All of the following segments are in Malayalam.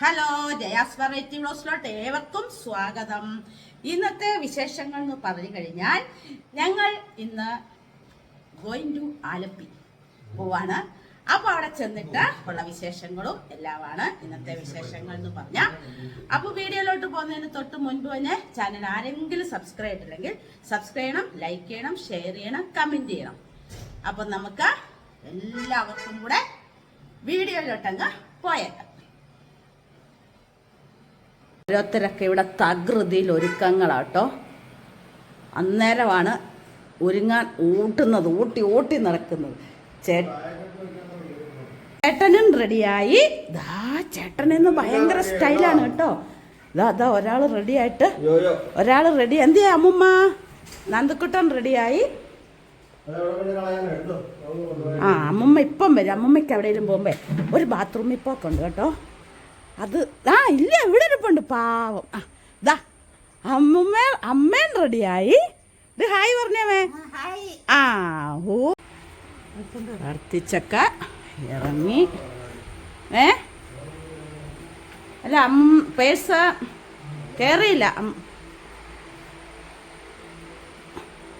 ഹലോ ജയാസ് വെറൈറ്റി വ്ലോസിലോട്ട് ഏവർക്കും സ്വാഗതം. ഇന്നത്തെ വിശേഷങ്ങൾ എന്ന് പറഞ്ഞു കഴിഞ്ഞാൽ ഞങ്ങൾ ഇന്ന് ഗോയിങ് ടു ആലപ്പി പോവാണ്. അപ്പോൾ അവിടെ ചെന്നിട്ട് ഉള്ള വിശേഷങ്ങളും എല്ലാമാണ് ഇന്നത്തെ വിശേഷങ്ങൾ എന്ന് പറഞ്ഞാൽ. അപ്പോൾ വീഡിയോയിലോട്ട് പോകുന്നതിന് തൊട്ട് മുൻപ് തന്നെ ചാനൽ ആരെങ്കിലും സബ്സ്ക്രൈബ് ചെയ്തിട്ടില്ലെങ്കിൽ സബ്സ്ക്രൈബ് ചെയ്യണം ലൈക്ക് ചെയ്യണം ഷെയർ ചെയ്യണം കമന്റ് ചെയ്യണം. അപ്പം നമുക്ക് എല്ലാവർക്കും കൂടെ വീഡിയോയിലോട്ടങ്ങ് പോയേക്കാം. ഓരോരുത്തരൊക്കെ ഇവിടെ തകൃതിയിൽ ഒരുക്കങ്ങളാട്ടോ. അന്നേരമാണ് ഒരുങ്ങാൻ ഊട്ടുന്നത് ഊട്ടി ഓട്ടി നടക്കുന്നത്. ചേട്ടനും റെഡിയായി. ദാ ചേട്ടനെന്ന് ഭയങ്കര സ്റ്റൈലാണ് കേട്ടോ. ദാ ദാ ഒരാൾ റെഡിയായിട്ട്. ഒരാൾ റെഡി. എന്തിയാ അമ്മുമ്മ? നന്ദക്കുട്ടൻ റെഡിയായി. ആ അമ്മമ്മ ഇപ്പം വരും. അമ്മമ്മയ്ക്ക് എവിടെയെങ്കിലും പോകുമ്പോ. ഒരു ബാത്റൂമിൽ പോക്കുണ്ട് കേട്ടോ. അത് ആ ഇല്ല ഇവിടെ ഇരിപ്പുണ്ട്. പാവം. ആ ദാ അമ്മമ്മ അമ്മേൻ റെഡിയായി. ഇത് ഹായ് പറഞ്ഞേ ആ ഓ വർത്തിച്ചക്ക ഇറങ്ങി. ഏ? അല്ല അമ്മ പേഴ്സ കയറിയില്ല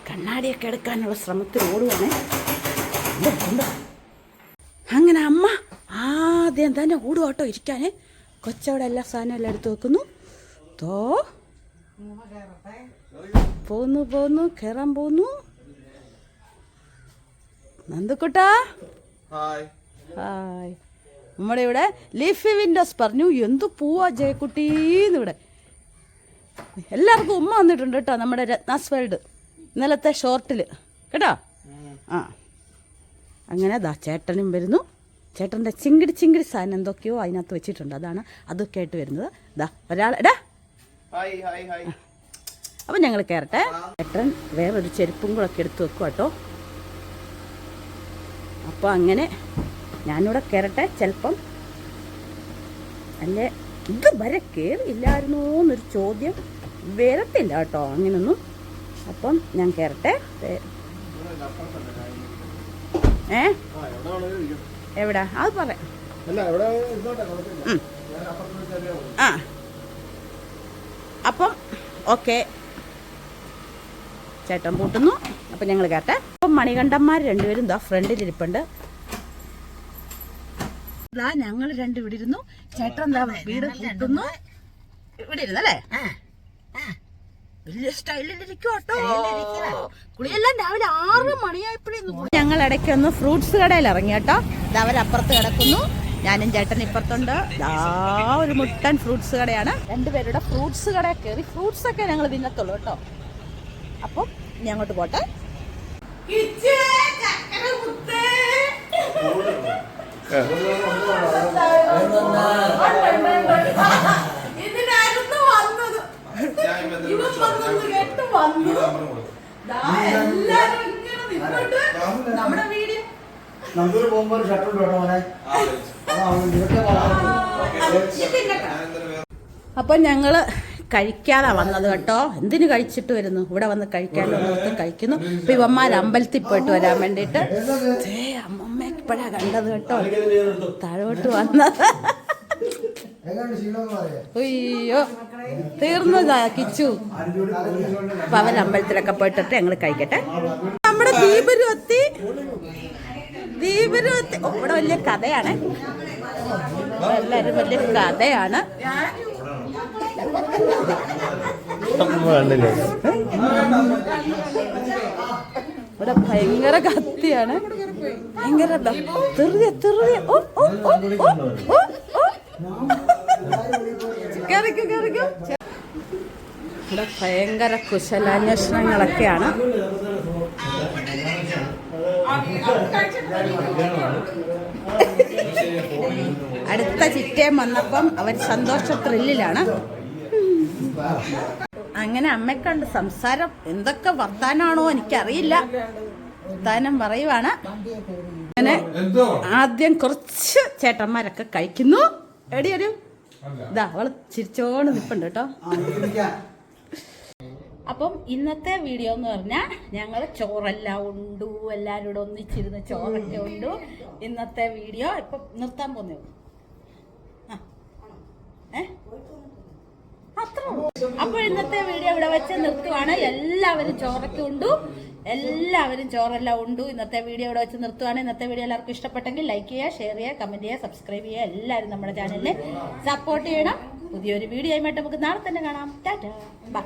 കണ്ണാടിയൊക്കെ എടുക്കാനുള്ള ശ്രമത്തിൽ ഓടുവാണേ. അങ്ങനെ അമ്മ ആദ്യം തന്നെ ഓടുവാട്ടോ ഇരിക്കാനേ. കൊച്ചവിടെ എല്ലാ സാധനവും എല്ലാം എടുത്ത് വെക്കുന്നു. തോ പോന്നു പോന്നു കയറാൻ പോന്നു. നന്ദുക്കുട്ടാ. ഹായ് ഹായ് നമ്മുടെ ഇവിടെ ലീഫി വിൻഡോസ് പറഞ്ഞു. എന്തു പൂവാ ജയക്കുട്ടീന്ന് ഇവിടെ. എല്ലാവർക്കും ഉമ്മ വന്നിട്ടുണ്ട് കേട്ടോ നമ്മുടെ രത്നാസ് വേൾഡ് ഇന്നലത്തെ ഷോർട്ടിൽ കേട്ടോ? ആ. അങ്ങനെ ദാ ചേട്ടനും വരുന്നു. ചേട്ടന്റെ ചിങ്കിടി ചിങ്കിടി സാധനം എന്തൊക്കെയോ അതിനകത്ത് വെച്ചിട്ടുണ്ട്. അതാണ് അതൊക്കെ ആയിട്ട് വരുന്നത്. ദാ ഒരാൾ എടാ. അപ്പം ഞങ്ങൾ കയറട്ടെ ചേട്ടൻ വേറൊരു ചെരുപ്പും കൂടെ ഒക്കെ എടുത്ത് വെക്കും കേട്ടോ അപ്പോൾ അങ്ങനെ ഞാനിവിടെ കയറട്ടെ ചിലപ്പം അല്ലേ? ഇത് വരെ കയറിയില്ലായിരുന്നോ എന്നൊരു ചോദ്യം വരത്തില്ല കേട്ടോ അങ്ങനൊന്നും. അപ്പം ഞാൻ കയറട്ടെ. ഏ? എവിടെ? അത് പറയാം അല്ല എവിടെ ഇരുന്നോട്ടെ കുഴപ്പമില്ല. ഉം. ഞാൻ അപ്പുറത്ത് വെച്ചാലേ ഉള്ളൂ. ആ. അപ്പം ഓക്കെ. ചേട്ടൻ പൂട്ടുന്നു. അപ്പം ഞങ്ങൾ കേട്ടെ. അപ്പം മണികണ്ഠന്മാർ രണ്ടുപേരും ദാ ഫ്രണ്ടിൽ ഇരിപ്പുണ്ട് ദാ ഞങ്ങൾ രണ്ടു ഇവിടെ ഇരുന്നു. ചേട്ടൻ എന്താ വീട് പൂട്ടുന്നു. ഇവിടെ ഇരുന്നല്ലേ? വലിയ സ്റ്റൈലിലിരിക്കും കേട്ടോ. കുളിയെല്ലാം രാവിലെ ആറ് ഞങ്ങൾ ഇടയ്ക്ക് ഒന്ന് ഫ്രൂട്ട്സ് കടയിൽ ഇറങ്ങി കേട്ടോ. ഇത് അവരപ്പുറത്ത് കിടക്കുന്നു. ഞാനും ചേട്ടൻ ഇപ്പുറത്തുണ്ട്. ആ ഒരു മുട്ടൻ ഫ്രൂട്ട്സ് കടയാണ്. രണ്ടുപേരുടെ ഫ്രൂട്ട്സ് കട കയറി ഫ്രൂട്ട്സ് ഒക്കെ ഞങ്ങൾ തിന്നത്തുള്ളൂ കേട്ടോ. അപ്പം ഞാൻ അങ്ങോട്ട് പോട്ടെ. ഇതിനായിരുന്നു വന്നത് ഞാൻ ഇപ്പൊ എന്തെങ്കിലും ഇവൻ വന്നത് കേട്ട് വന്നു. എല്ലാരും നമ്മുടെ വീഡിയോ പോകുമ്പോ ഒരു ഷട്ടർ മോനെ. അപ്പം ഞങ്ങൾ കഴിക്കാതാ വന്നത് കേട്ടോ. എന്തിനു കഴിച്ചിട്ട് വരുന്നു? ഇവിടെ വന്ന് കഴിക്കാൻ കഴിക്കുന്നു. ഇപ്പൊ ഇവന്മാർ അമ്പലത്തിൽ പോയിട്ട് വരാൻ വേണ്ടിട്ട് ദേ, അമ്മമ്മ ഇപ്പോഴാ കണ്ടത് കേട്ടോ. താഴോട്ട് വന്നത് എങ്ങനെയുണ്ട് ശീലം എന്ന് പറയാ അയ്യോ തീർന്നു കിച്ചു. അപ്പൊ അവൻ അമ്പലത്തിലൊക്കെ പോയിട്ടിട്ട് ഞങ്ങൾ കഴിക്കട്ടെ. നമ്മുടെ ദീപരുവത്തി ദീപരുവത്തി ഇവിടെ വലിയ കഥയാണ്. എല്ലാരും വലിയ കഥയാണ്. ഇവിടെ ഭയങ്കര കത്തിയാണ്. ഭയങ്കര തെറിയ തെറിയ. ഓ ഓ ഓ ഓ ഓ ഓ. ഇവിടെ ഭയങ്കര കുശലാന്വേഷണങ്ങളൊക്കെയാണ്. അടുത്ത ചിറ്റയും വന്നപ്പം അവർ സന്തോഷ ത്രില്ലിലാണ്. അങ്ങനെ അമ്മക്കണ്ട് സംസാരം എന്തൊക്കെ വർത്താനാണോ എനിക്കറിയില്ല. വർത്താനം പറയുവാണ്. അങ്ങനെ ആദ്യം കുറച്ച് ചേട്ടന്മാരൊക്കെ കഴിക്കുന്നു. എടി ഒരു ചിരിച്ചോണ്ട് നിപ്പുണ്ട് കേട്ടോ. അപ്പം ഇന്നത്തെ വീഡിയോ എന്ന് പറഞ്ഞാൽ ഞങ്ങൾ ചോറെല്ലാം ഉണ്ടു എല്ലാവരും കൂടെ ഒന്നിച്ചിരുന്ന് ചോറൊക്കെ ഉണ്ടു. ഇന്നത്തെ വീഡിയോ ഇപ്പൊ നിർത്താൻ പോന്നു അത്ര അപ്പോൾ ഇന്നത്തെ വീഡിയോ ഇവിടെ വെച്ച് നിർത്തുവാണ്. എല്ലാവരും ചോറൊക്കെ ഉണ്ടു. എല്ലാവരും ചോറെല്ലാം ഉണ്ടു. ഇന്നത്തെ വീഡിയോ ഇവിടെ വെച്ച് നിർത്തുവാണ്. ഇന്നത്തെ വീഡിയോ എല്ലാവർക്കും ഇഷ്ടപ്പെട്ടെങ്കിൽ ലൈക്ക് ചെയ്യുക ഷെയർ ചെയ്യുക കമന്റ് ചെയ്യുക സബ്സ്ക്രൈബ് ചെയ്യുക. എല്ലാവരും നമ്മുടെ ചാനലിനെ സപ്പോർട്ട് ചെയ്യണം. പുതിയൊരു വീഡിയോ ആയിട്ട് നമുക്ക് നാളെ തന്നെ കാണാം. ടാറ്റാ. ബൈ